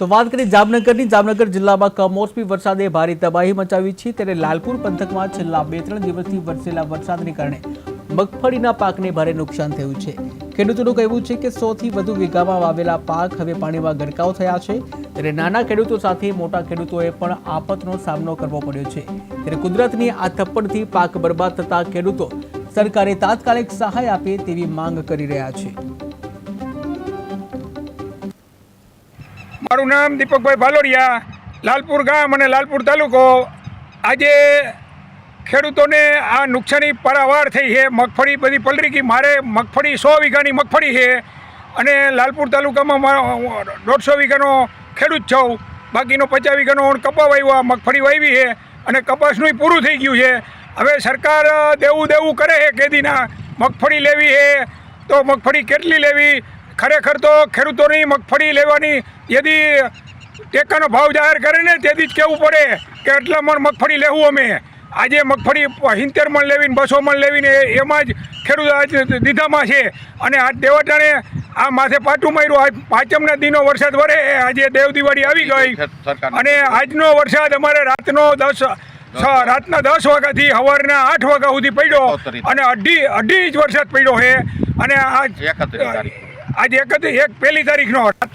તો વાત કરીએ જામનગરની. જામનગર જિલ્લામાં કમોસમી વરસાદે ભારે તબાહી મચાવી છે. ત્યારે લાલપુર પંથકમાં છેલ્લા બે ત્રણ દિવસથી વરસેલા વરસાદને કારણે મગફળીના પાકને ભારે નુકસાન થયું છે. ખેડૂતોનું કહેવું છે કે સોથી વધુ વીઘામાં વાવેલા પાક હવે પાણીમાં ગરકાવ થયા છે. ત્યારે નાના ખેડૂતો સાથે મોટા ખેડૂતોએ પણ આફતનો સામનો કરવો પડ્યો છે. ત્યારે કુદરતની આ થપ્પડથી પાક બરબાદ થતા ખેડૂતો સરકારે તાત્કાલિક સહાય આપે તેવી માંગ કરી રહ્યા છે. મારું નામ દીપકભાઈ ભાલોડિયા લાલપુર ગામ અને લાલપુર તાલુકો. આજે ખેડૂતોને આ નુકસાની પારાવાર થઈ છે. મગફળી બધી પલરી ગઈ. મારે મગફળી સો વીઘાની મગફળી છે અને લાલપુર તાલુકામાં દોઢસો વીઘાનો ખેડૂત છું. બાકીનો પચાસ વીઘાનો કપા વાવ્યો. મગફળી વાવી છે અને કપાસનું પૂરું થઈ ગયું છે. હવે સરકાર દેવું દેવું કરે છે કેદીના મગફળી લેવી છે. તો મગફળી કેટલી લેવી? ખરેખર તો ખેડૂતોની મગફળી લેવાની યદી ટેકાનો ભાવ જાહેર કરે ને તેથી જ કહેવું પડે કે એટલા મણ મગફળી લેવું અમે. આજે મગફળી સિત્તેર મણ લેવીને બસો મણ લેવીને એમાં જ ખેડૂત આજ દીધામાં છે. અને આ દેવટાણે આ માથે પાટું માર્યું. આજ પાંચમના દિનો વરસાદ વરે આજે દેવ દિવાળી આવી ગઈ. અને આજનો વરસાદ અમારે રાતનો દસ રાતના દસ વાગ્યાથી સવારના આઠ વાગ્યા સુધી પડ્યો. અને અઢી અઢી ઇંચ વરસાદ પડ્યો છે. અને તારીખ. આજે એક એક પહેલી તારીખનો રાતના